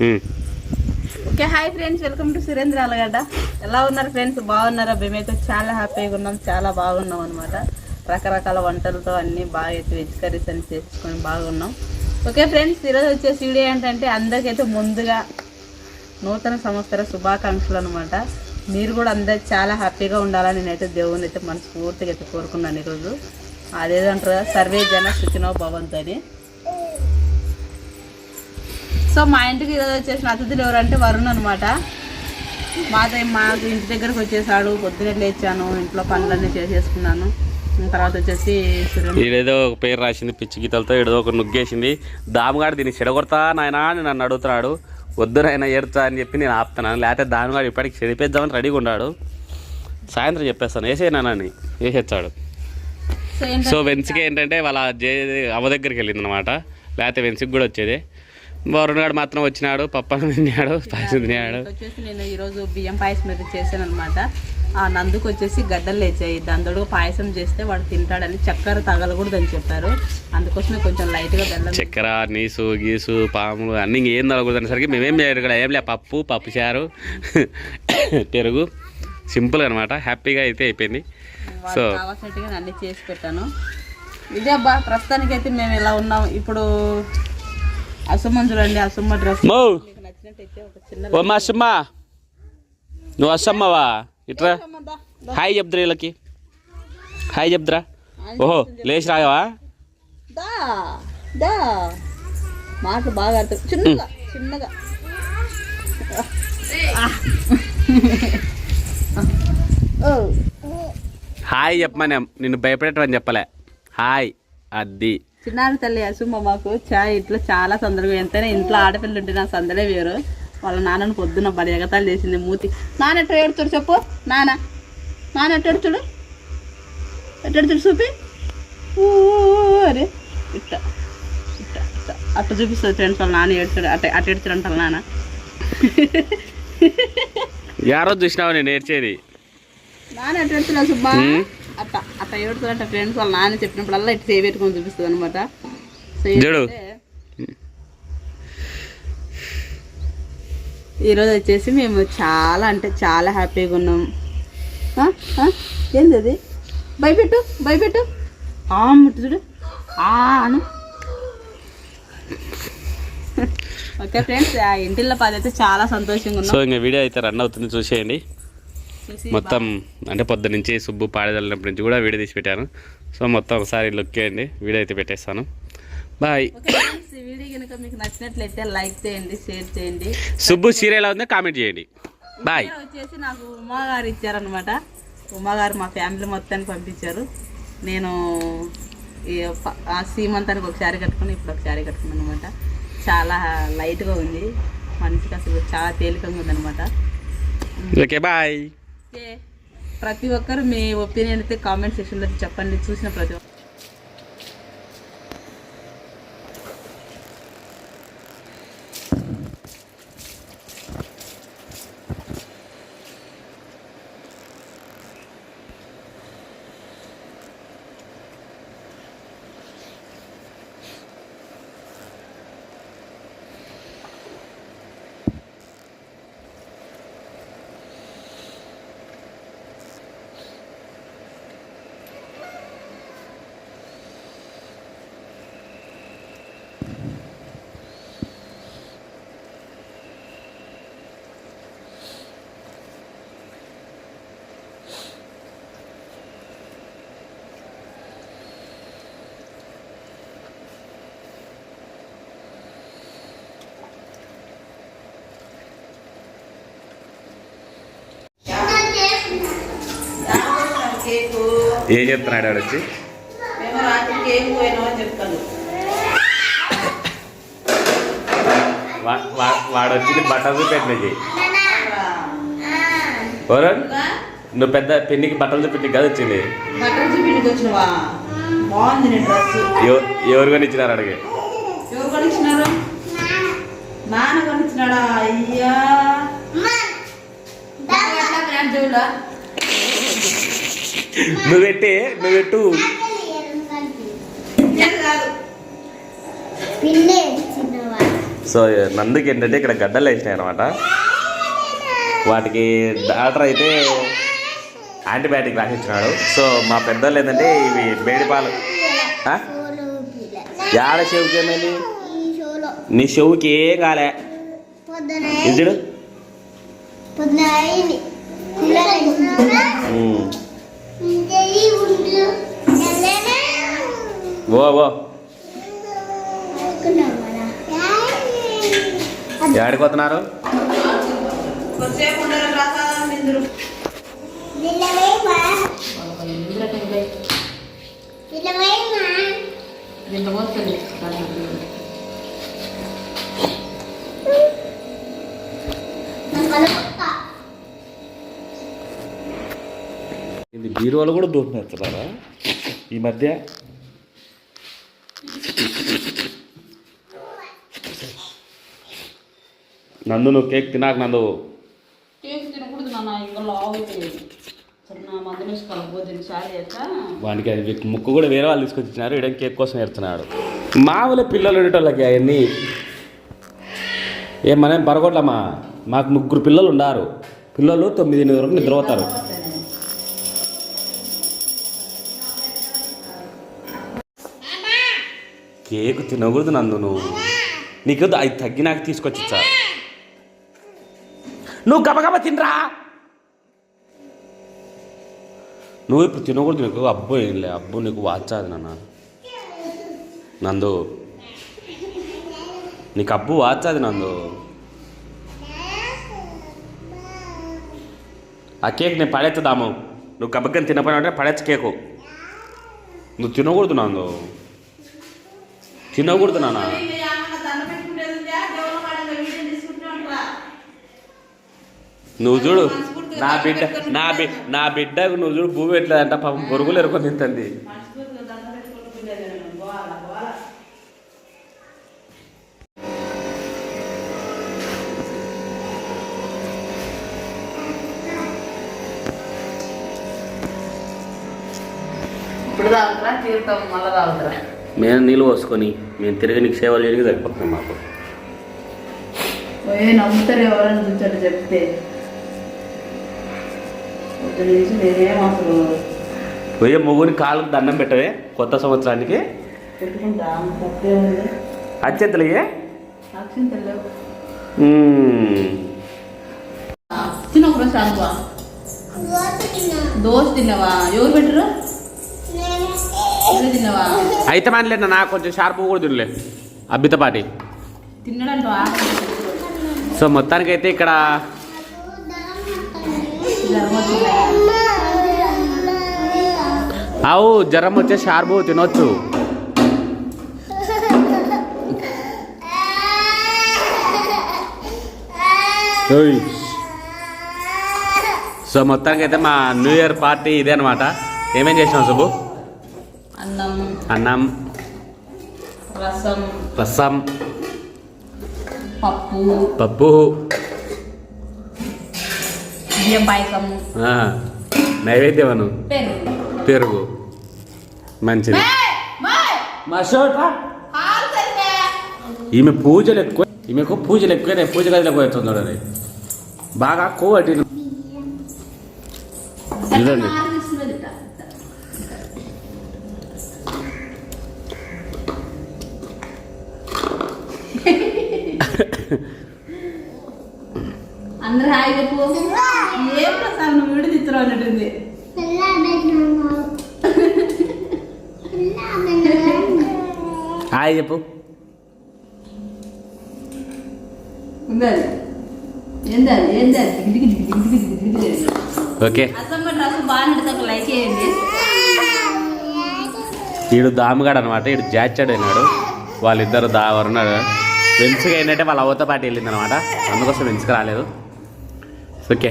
Hmm. Okay hi friends welcome to Surendra Alagadda. ఎలా ఉన్నారు friends? బాగున్నారా? మేమైతే చాలా హ్యాపీగా ఉన్నాం చాలా బాగున్నాం అనమాట రకరకాల వంటలతో అన్ని బాగా అయితే వెజ్ కర్రీస్ అని చేసుకొని బాగున్నాం. ఓకే ఫ్రెండ్స్ ఈరోజు వచ్చేసి వీడియో ఏంటంటే అందరికైతే ముందుగా నూతన సంవత్సర శుభాకాంక్షలు అనమాట మీరు కూడా అందరు చాలా హ్యాపీగా ఉండాలని నేనైతే దేవుని అయితే మనస్ఫూర్తిగా అయితే కోరుకున్నాను ఈరోజు. అదేదంటారు సర్వే జన సుఖినో భవంతు అని. సో మా ఇంటికి ఈరోజు వచ్చేసిన అతిథులు ఎవరంటే వరుణ్ అనమాట మాతో మాకు ఇంటి దగ్గరకు వచ్చేసాడు పొద్దునే లేచాను ఇంట్లో పనులన్నీ చేసేసుకున్నాను. తర్వాత వచ్చేసి ఈడేదో ఒక పేరు రాసింది పిచ్చి గీతలతో ఏదో ఒక నుగ్గేసింది దాముగాడు దీన్ని చెడగొడతా నాయనా అని నన్ను అడుగుతున్నాడు. వద్దు నాయన ఏడుతా అని చెప్పి నేను ఆపుతున్నాను లేకపోతే దాముగాడు ఇప్పటికి చెడిపేద్దామని రెడీగా ఉన్నాడు. సాయంత్రం చెప్పేస్తాను. వేసేనానని వేసేచ్చాడు సో వెన్స్కి ఏంటంటే వాళ్ళ జే అవ్వ దగ్గరికి వెళ్ళింది అనమాట లేకపోతే వెన్స్కి కూడా వచ్చేది. వరుణ్ గాడు మాత్రం వచ్చినాడు పప్పను తిన్నాడు పాయసం తిన్నాడు. వచ్చేసి నేను ఈరోజు బియ్యం పాయసం అయితే చేశాను అనమాట ఆ నందుకు వచ్చేసి గడ్డలు లేచాయి. దాంతో పాయసం చేస్తే వాడు తింటాడని చక్కెర తగలకూడదని చెప్పారు. అందుకోసమే కొంచెం లైట్గా బెల్లం చక్కెర నీసు గీసు పాములు అన్నీ ఇంకేం తగలకూడదనేసరికి మేమేం చేయరు ఇక్కడ ఏం లే పప్పు పప్పు చారు పెరుగు. సింపుల్ అనమాట హ్యాపీగా అయితే అయిపోయింది. సో కావాల్సినట్టుగా అన్ని చేసి పెట్టాను. ఇదే అబ్బా ప్రస్తుతానికి అయితే మేము ఇలా ఉన్నాం. ఇప్పుడు అసమ్మ చూడండి అసమ్మ డ్రెస్. ఓ మా నువ్వు వస్తామ్మా ఇట్రా. హాయ్ చెప్దురా వీళ్ళకి. హాయ్ చెప్దురా ఓహో లేచి రాగవా? దా దా. మాట బాగా అర్థం చిన్నగా చిన్నగా. ఓ. హాయ్ చెప్పమని నిన్ను భయపెట్టమని చెప్పలే. హాయ్ అది చిన్నారి తల్లి అసుమ్మ మాకు చాయ్ ఇంట్లో చాలా సందర్భం ఎంతైనా ఇంట్లో ఆడపిల్లలు ఉంటే నా సందడే వేరు. వాళ్ళ నాన్నను పొద్దున్న బడి ఎగతాలు చేసింది మూతి. నాన్న ఎట్ట ఏడుతుడు చెప్పు? నాన్న. నాన్న ఎట్ట ఏడుతుడు ఎట్ట ఏడుతుడు చూపి? అరే. ఇట్ట ఇట్ట ఇట్ట. అట్ట చూపిస్తుంది ఫ్రెండ్స్ వాళ్ళ నాన్న ఏడుతాడు అట్ట అట్ట ఏడుతాడు అంటారు నాన్న. యారో చూసినావు నేను నేర్చేది నాన్న ఎట్ట ఏడుతున్నావు సుబ్బా. అట్ట అట్ట ఏడుతుందంట ఫ్రెండ్స్ వాళ్ళ నాన్న చెప్పినప్పుడల్లా ఇటు సేవ్ పెట్టుకొని చూపిస్తుంది అనమాట చూడు. ఈరోజు వచ్చేసి మేము చాలా అంటే చాలా హ్యాపీగా ఉన్నాం? ఏంది అది? భయపెట్టు భయపెట్టు. ఆ ముట్టు చూడు. ఆ అను. ఓకే ఫ్రెండ్స్ ఆ ఇంటిల్లో పది అయితే చాలా సంతోషంగా సో ఉన్నాం ఇంకా వీడియో అయితే రన్ అవుతుంది చూసేయండి. చూసి మొత్తం అంటే పొద్దు నుంచి సుబ్బు పాడదలినప్పటి నుంచి కూడా వీడియో తీసి పెట్టాను సో మొత్తం ఒకసారి లుక్ చేయండి. వీడియో అయితే పెట్టేస్తాను. బాయ్ వీడియో కనుక మీకు నచ్చినట్లయితే లైక్ చేయండి షేర్ చేయండి. సుబ్బు సీరియల్ ఉందో కామెంట్ చేయండి. బాయ్ వచ్చేసి నాకు ఉమా గారు ఇచ్చారనమాట ఉమా గారు మా ఫ్యామిలీ మొత్తాన్ని పంపించారు. నేను ఆ సీమంతానికి ఒక శారీ కట్టుకుని ఇప్పుడు ఒక శారీ కట్టుకున్నాను అనమాట చాలా లైట్గా ఉంది. మనిషికి అసలు చాలా తేలికగా ఉందన్నమాట. ఓకే బాయ్ ప్రతి ఒక్కరు మీ ఒపీనియన్ అయితే కామెంట్ సెక్షన్లో చెప్పండి. చూసిన ప్రతి ఒక్క కేకు ఏం చెప్తున్నాడు ఆడు వచ్చి? మేము రాత్రి కేక్ పోయినామని చెప్తాను. వా- వా- వాడు వచ్చింది బట్టలు చూపెట్టినది వరుణ్ నువ్వు పెద్ద పిన్నికి బట్టలు చూపెట్టి కదా వచ్చింది. ఎవరు కొని ఇచ్చినారు అడిగి? ఎవరు కొనిచ్చినారు? నాన్న కొనిచ్చినాడా? అయ్యా. ఎట్లా ప్యాంట్ చూడా నువ్వు పెట్టి నువ్వు పెట్టు కాదు పిన్నే చిన్నవా సో నందుకి ఏంటంటే ఇక్కడ గడ్డలు వేసినాయి అనమాట వాటికి డాక్టర్ అయితే యాంటీబయాటిక్ రాసిచ్చినాడు. సో మా పెద్దోళ్ళు ఏంటంటే ఇవి బేడిపాలు? యాడ చెవుకి ఏమైంది? నీ చెవుకి ఏం కాలే? ఇద్దడు ఓ ఓ ఎక్కడికి పోతున్నారు? కొద్దిసేపు ఉండరు ప్రసాదం తిందురు దీంట్లో పోతుంది ఇది బీరువాలు కూడా దూరినేస్తున్నారా ఈ మధ్య నందు నువ్వు కేక్ తినాక నందు. వానికి అది ముక్కు కూడా వేరే వాళ్ళు తీసుకొచ్చి ఇచ్చినారు ఇడం కేక్ కోసం ఎడుతున్నాడు మామూలు పిల్లలు ఉండేటోళ్ళకి అవన్నీ ఏం మనం పరగొట్లమ్మా. మాకు ముగ్గురు పిల్లలు ఉండారు. పిల్లలు తొమ్మిది ఎనిమిది వరకు నిద్రపోతారు. కేక్ తినకూడదు నందు నువ్వు నీకు అది తగ్గినాక తీసుకొచ్చి సార్ నువ్వు గబగబ తినరా? నువ్వు ఇప్పుడు తినకూడదు నీకు అబ్బో ఏం లే అబ్బో నీకు వాచాది నాన్న. నందు. నీకు అబ్బు వాచాది నందు. ఆ కేక్ నేను పడేస్తుందాము నువ్వు గబగని తినపోయినా పడేచ్చు కేకు. నువ్వు తినకూడదు నందు. తినకూడదు నాన్న. నువ్వు చూడు నా బిడ్డ నా బిడ్డ నా బిడ్డకు నువ్వు చూడు భూమి ఎట్లేదంట పాపం బొరుగులు ఎరుకొని తింటుంది. ఇప్పుడు తాగుతురా తీర్థం మళ్ళీ తాగుతురా. మేము నీళ్ళు పోసుకొని. మేము తిరిగి నీకు సేవలు చేయడానికి సరిపోతుంది మాకు. నమ్ముతారు ఎవరైనా చూచాడు చెప్తే. పొద్దు నుంచి నేనేం అసలు పోయే మొగుని కాళ్ళకు దండం పెట్టవే కొత్త సంవత్సరానికి? అత్యంతలయ్యే? శాంతువా దోశ తిన్నావా? ఎవరు పెట్టరు అయితే మనలే నా కొంచెం షార్ప్ కూడా తినలే. అబ్బితపాటి తిన్నాడంట సో మొత్తానికైతే ఇక్కడ ఆవు జ్వరం వచ్చే షార్పు తినొచ్చు. సో మొత్తానికి అయితే మా న్యూ ఇయర్ పార్టీ ఇదే అనమాట ఏమేం చేసినావు సుబ్బు? అన్నం. అన్నం. రసం. రసం. పప్పు. పప్పు. బియ్యం ఆ, నైవేద్యమను. పెరుగు. మంచిది. ఈమె పూజలు ఎక్కువ ఈమెకు పూజలు ఎక్కువ నేను పూజ గదిలో అది బాగా కోవటి చూడండి అందరు హాయ్ చెప్పు ఏం ప్రసాద్? నువ్వు విడి తిత్తురు అన్నట్టుంది. హాయ్ చెప్పు. ఉండాలి ఏందాలి ఏందాలి దిగి దిగి దిగి దిగి దిగి దిగి దిగి ఓకే. అసమ్మ డ్రెస్ బాగా నడితే ఒక లైక్ చేయండి. వీడు దాముగాడు అనమాట వీడు జాచాడు అయినాడు. వాళ్ళిద్దరు దా ఉన్నాడు వెన్స్గా ఏంటంటే వాళ్ళ అవత పాటి వెళ్ళింది అనమాట అందుకోసం వెన్స్కి రాలేదు. ఓకే.